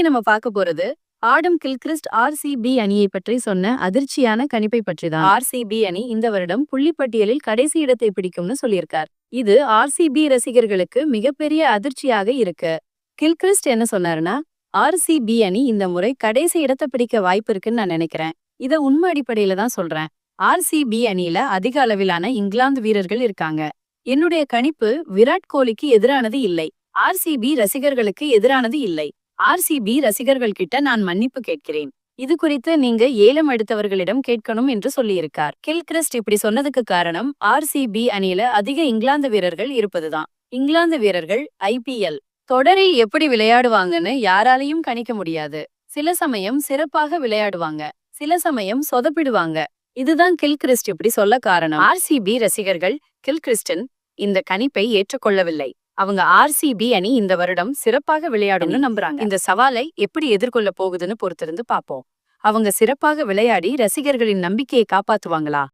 இன்னைக்கு நம்ம பார்க்க போறது ஆடம் கில்கிறிஸ்ட் ஆர்சிபி அணியை பற்றி சொன்ன அதிர்ச்சியான கணிப்பை பற்றி தான் ஆர்சிபி அணி இந்த வருடம் புள்ளிப்பட்டியலில் கடைசி இடத்தை பிடிக்கும்னு சொல்லியிருக்கார். இது ஆர்சிபி ரசிகர்களுக்கு மிகப்பெரிய அதிர்ச்சியாக இருக்கு. கில்கிறிஸ்ட் என்ன சொன்னாருன்னா ஆர்சிபி அணி இந்த முறை கடைசி இடத்தை பிடிக்க வாய்ப்பு இருக்குன்னு நான் நினைக்கிறேன். இத உண்மை அடிப்படையில தான் சொல்றேன். ஆர்சிபி அணியில அதிக அளவிலான இங்கிலாந்து வீரர்கள் இருக்காங்க. என்னுடைய கணிப்பு விராட் கோலிக்கு எதிரானது இல்லை. ஆர்சிபி ரசிகர்களுக்கு எதிரானது இல்லை. ஆர்சிபி ரசிகர்கள் கிட்ட நான் மன்னிப்பு கேட்கிறேன். இது குறித்து நீங்க ஏலம் எடுத்தவர்களிடம் கேட்கணும் என்று சொல்லியிருக்கார். கில்கிறிஸ்ட் இப்படி சொன்னதுக்கு காரணம் ஆர்சிபி அணியில அதிக இங்கிலாந்து வீரர்கள் இருப்பதுதான். இங்கிலாந்து வீரர்கள் ஐபிஎல் தொடரில் எப்படி விளையாடுவாங்கன்னு யாராலையும் கணிக்க முடியாது. சில சமயம் சிறப்பாக விளையாடுவாங்க. சில சமயம் சொதப்பிடுவாங்க. இதுதான் கில்கிறிஸ்ட் இப்படி சொல்ல காரணம். ஆர்சிபி ரசிகர்கள் கில்கிறிஸ்டன் இந்த கணிப்பை ஏற்றுக்கொள்ளவில்லை. அவங்க ஆர்சிபி அணி இந்த வருடம் சிறப்பாக விளையாடும்னு நம்புறாங்க. இந்த சவாலை எப்படி எதிர்கொள்ள போகுதுன்னு பொறுத்திருந்து பாப்போம். அவங்க சிறப்பாக விளையாடி ரசிகர்களின் நம்பிக்கையை காப்பாத்துவாங்களா?